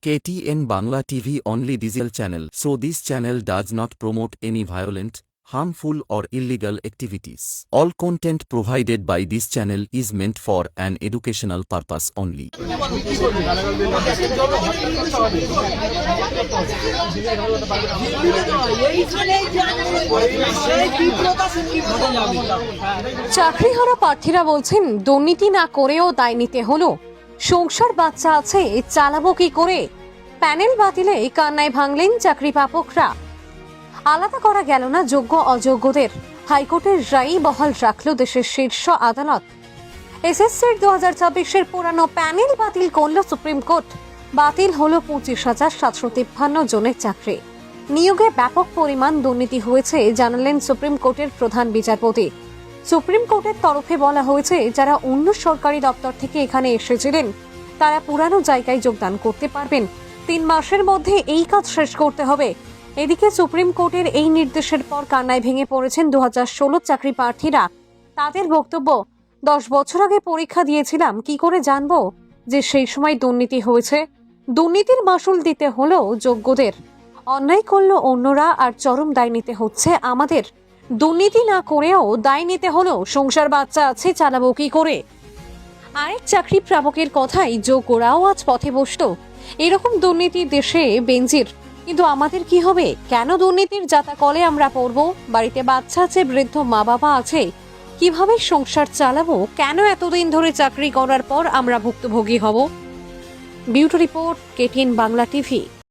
KTN Bangla TV only diesel channel so this channel does not promote any violent, harmful or illegal activities. All content provided by this channel is meant for an educational purpose only. চাকরিহারা প্রার্থীরা বলছেন দুর্নীতি না করেও দায় নিতে হলো সংসার বাচ্চা আছে চালাবো কি করে? প্যানেল বাতিলে কান্নায় ভাঙলেন চাকরি পাপকরা। আলাদা করা গেল না যোগ্য অযোগ্যদের। হাইকোর্টের রায়ই বহাল রাখল দেশের শীর্ষ আদালত। এসএসসির দু হাজার ছাব্বিশের পুরানো প্যানেল বাতিল করল সুপ্রিম কোর্ট। বাতিল হলো পঁচিশ হাজার সাতশো তিপ্পান্ন জনের চাকরি। নিয়োগে ব্যাপক পরিমাণ দুর্নীতি হয়েছে, জানালেন সুপ্রিম কোর্টের প্রধান বিচারপতি। সুপ্রিম কোর্টের তরফে বলা হয়েছে, যারা অন্য সরকারি দপ্তর থেকে এখানে এসেছিলেন, তারা পুরানো জায়গায় যোগদান করতে পারবেন। তিন মাসের মধ্যে এই কাজ শেষ করতে হবে। এদিকে সুপ্রিম কোর্টের এই নির্দেশের পর কান্নায় ভেঙে পড়েছেন দু হাজার ষোলো চাকরি প্রার্থীরা। তাদের বক্তব্য, দশ বছর আগে পরীক্ষা দিয়েছিলাম, কি করে জানব যে সেই সময় দুর্নীতি হয়েছে? দুর্নীতির মাসুল দিতে হলো যোগ্যদের। অন্যায় করল অন্যরা আর চরম দায় নিতে হচ্ছে আমাদের। দুর্নীতি না করেও দায় নিতে হলো সংসার বাচ্চা আছে, চালাবো কি করে? আরেক চাকরি প্রাপকের কথাই যোগ্যরাও আজ পথে বসতো। এরকম দুর্নীতি দেশে বেঞ্জির কিন্তু আমাদের কি হবে? কেন দুর্নীতির যাতা কলে আমরা পড়ব? বাড়িতে বাচ্চা আছে, বৃদ্ধ মা বাবা আছে। কীভাবে সংসার চালাবো? কেন এতদিন ধরে চাকরি করার পর আমরা ভুক্তভোগী হব? Beauty report KTN Bangla TV.